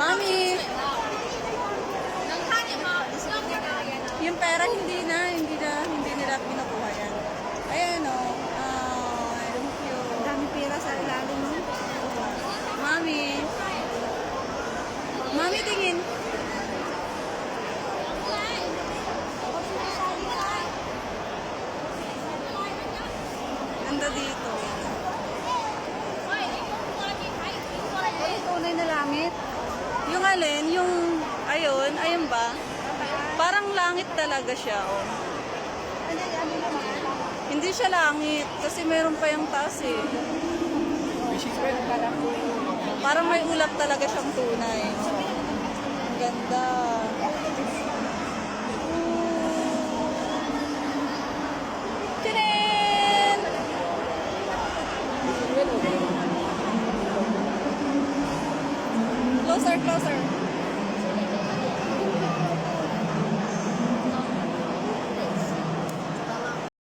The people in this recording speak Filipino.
Mami! Yung pera hindi na, hindi na, hindi nila pinukuha yan. Ayan o. Oh, ah, thank you. Ang dami pera sa ilalim mo. Mami! Mami, tingin! Anda dito. Alin, yung, ayun, ayun ba? Parang langit talaga siya, oh. Hindi siya langit, kasi meron pa yung taas eh. Parang may ulap talaga siyang tunay. Ang ganda. Closer, closer.